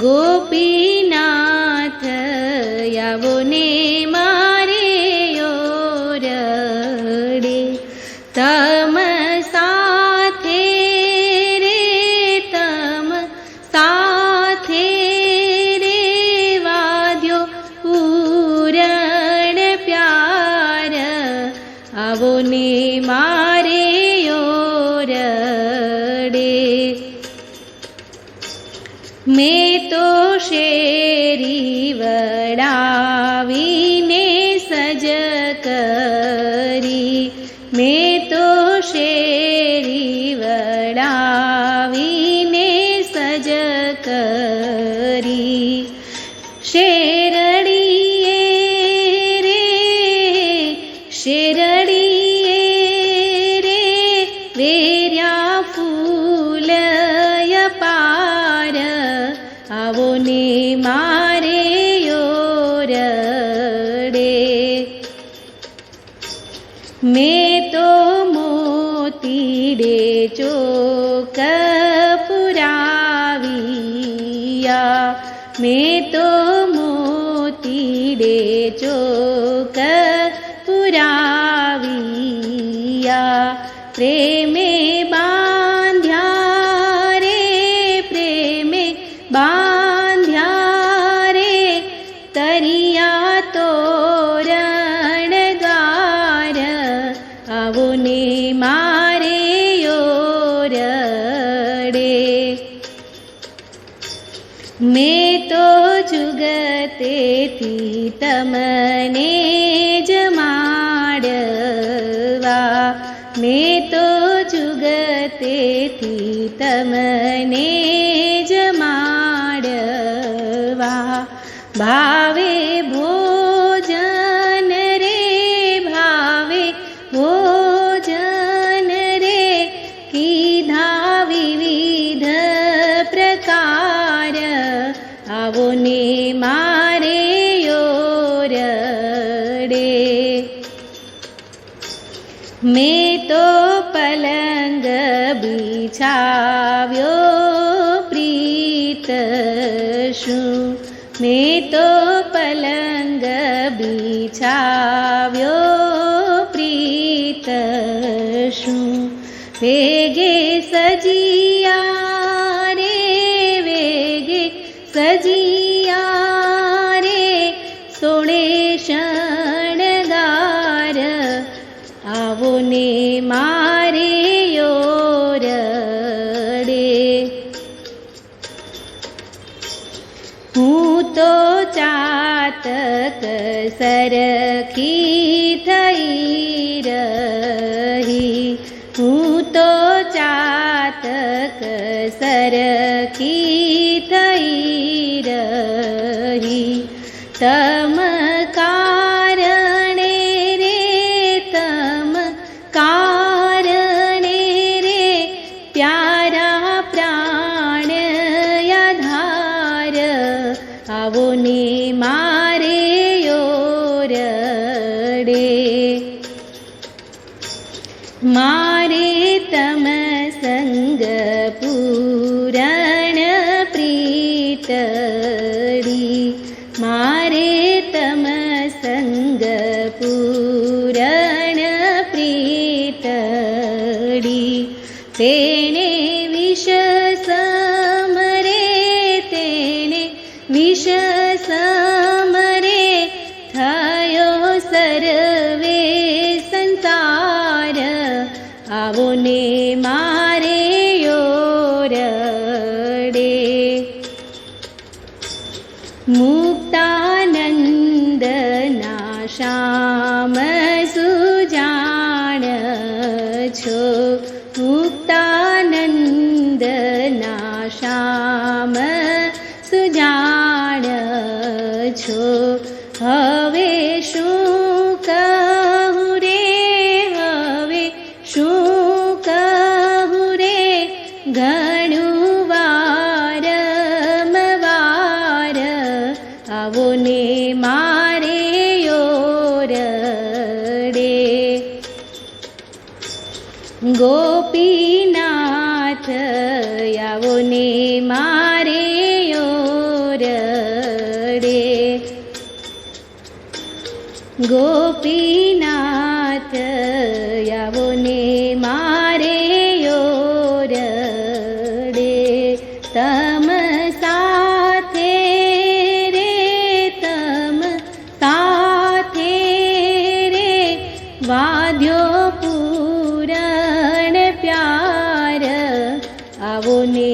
गोपीनाथ यवने अवने मा रे तम साथे रे वाद्यो पूरण प्यार। अवने मा शेरी वडावीने सजकी न मे तु शेरि वडावीने शेरडिये रे एेरी चोक पुरावया मे तु मोतीरे चोक पुरावया प्रेमे बाध्यारे प्रेमे बान्ध्यारे तरिया तो મેં તો જુગતેથી તમને જમાડવા મેં તો જુગતેથી તમને જમાડવા ભાવે આવો ને મારે ઓરડે મેં તો પલંગ બિછાવ્યો પ્રીત શું? મેં તો પલંગ બિછાવ્યો પ્રીત શું? વેગે આવો ને મારે ઓરડે હું તો ચાતક સરખી થઈ રહી હું તો ચાતક સરખી થઈ રહી તમ આવો ને મારે ઓરડે મારે તમ સંગ ને મારે ઓરડે મુક્તાનંદના શ્યામ સુજાણ છો મુક્તાનંદના શ્યામ સુજાણ છો હવે શું ઘણું વાર આવોને મારે ઓરડે ગોપીનાથ આવોને મારે ઓરડે ગોપીનાથ पूरण प्यार वाद्यो पूर प्यवने